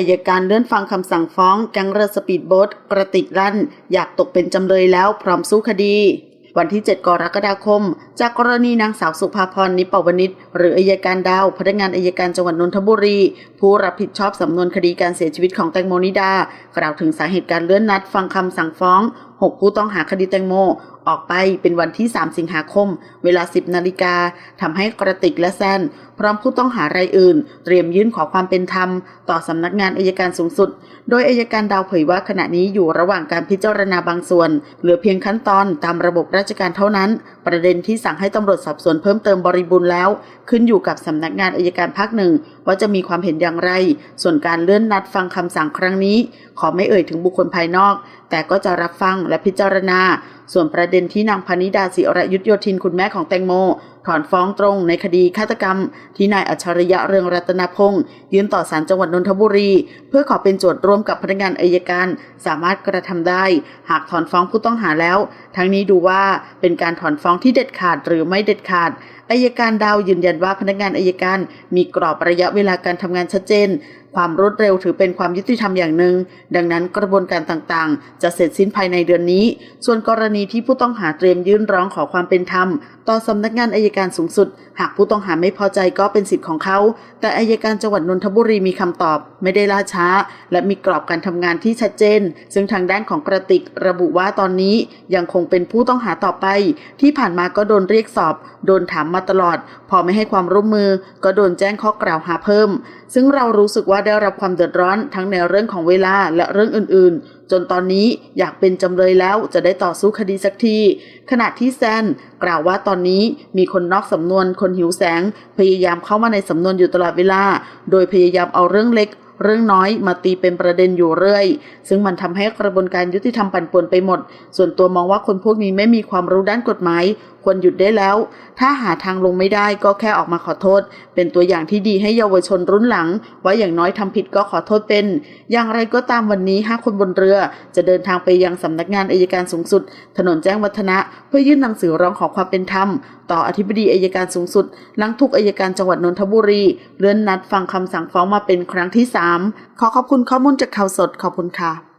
ายการเลื่อนฟังคำสั่งฟ้องแก๊งเรือสปีดโบ๊ทกระติกลั่น อยากตกเป็นจำเลยแล้วพร้อมสู้คดี วันที่ 7 กรกฎาคม จากกรณีนางสาวสุภาพรนิปวนิชหรืออายการดาว พนักงานอายการจังหวัดนนทบุรี ผู้รับผิดชอบสำนวนคดีการเสียชีวิตของแตงโมนิดา กล่าวถึงสาเหตุการเลื่อนนัดฟังคำสั่งฟ้อง 6 ผู้ต้องหาคดีแตงโม ออกไปเป็นวันที่ 3 สิงหาคม เวลา 10 นาฬิกาทำให้กระติกและแซน พร้อมผู้ต้องหารายอื่น เตรียมยื่นขอความเป็นธรรม ต่อสำนักงานอายการสูงสุด โดยอายการดาวเผยว่าขณะนี้อยู่ระหว่างการพิจารณาบางส่วน เหลือเพียงขั้นตอนตามระบบราชการเท่านั้น ประเด็นที่สั่งให้ตำรวจสอบสวนเพิ่มเติมบริบูรณ์แล้ว ขึ้นอยู่กับสำนักงานอายการภาคหนึ่งว่าจะมีความเห็นอย่างไร ส่วนการเลื่อนนัดฟังคำสั่งครั้งนี้ ขอไม่เอ่ยถึงบุคคลภายนอก แต่ก็จะรับฟังและพิจารณา ส่วนประเด็นที่นางพนิดาศิรยุทธโยธินคุณแม่ของแตงโม ถอนฟ้องตรงในคดีฆาตกรรม ที่นายอัจฉริยะเรืองรัตนพงศ์ยื่นต่อศาลจังหวัดนนทบุรี เพื่อขอเป็นโจทย์ร่วมกับพนักงานอายการ สามารถกระทำได้ หากถอนฟ้องผู้ต้องหาแล้ว ทั้งนี้ดูว่าเป็นการถอนฟ้องที่เด็ดขาดหรือไม่เด็ดขาดอายการดาวยืนยันว่าพนักงานอายการ มีกรอบระยะเวลาการทำงานชัดเจน ความรวดเร็วถือเป็นความยุติธรรมอย่างหนึ่ง ดังนั้นกระบวนการต่างๆ จะเสร็จสิ้นภายในเดือนนี้ ส่วนกรณีที่ผู้ต้องหาเตรียมยื่นร้องขอความเป็นธรรม ต่อสำนักงานอายการสูงสุด หากผู้ต้องหาไม่พอใจก็เป็นสิทธิ์ของเขา แต่อายการจังหวัดนนทบุรีมีคำตอบ ไม่ได้ล่าช้า และมีกรอบการทำงานที่ชัดเจน ซึ่งทางด้านของกระติกระบุว่าตอนนี้ยังคงเป็นผู้ต้องหาต่อไป ที่ผ่านมาก็โดนเรียกสอบ โดนถามมาตลอด พอไม่ให้ความร่วมมือ ก็โดนแจ้งข้อกล่าวหาเพิ่ม ซึ่งเรารู้สึกว่าได้รับความเดือดร้อนทั้งในเรื่องของเวลาและเรื่องอื่นๆ จนตอนนี้อยากเป็นจำเลยแล้วจะได้ต่อสู้คดีสักที ขณะที่แซนกล่าวว่าตอนนี้มีคนนอกสำนวนคนหิวแสง พยายามเข้ามาในสำนวนอยู่ตลอดเวลา โดยพยายามเอาเรื่องเล็กเรื่องน้อยมาตีเป็นประเด็นอยู่เรื่อย ซึ่งมันทำให้กระบวนการยุติธรรมปั่นป่วนไปหมด ส่วนตัวมองว่าคนพวกนี้ไม่มีความรู้ด้านกฎหมายควรหยุดได้แล้ว ถ้าหาทางลงไม่ได้ก็แค่ออกมาขอโทษ เป็นตัวอย่างที่ดีให้เยาวชนรุ่นหลัง ว่าอย่างน้อยทำผิดก็ขอโทษเป็น อย่างไรก็ตามวันนี้ห้าคนบนเรือ จะเดินทางไปยังสำนักงานอายการสูงสุด ถนนแจ้งวัฒนะ เพื่อยื่นหนังสือร้องขอความเป็นธรรม ต่ออธิบดีอายการสูงสุดหลังถูกอายการจังหวัดนนทบุรี เลื่อนนัดฟังคำสั่งฟ้องมาเป็นครั้งที่ 3 ขอขอบคุณข้อมูลจากข่าวสดขอบคุณค่ะ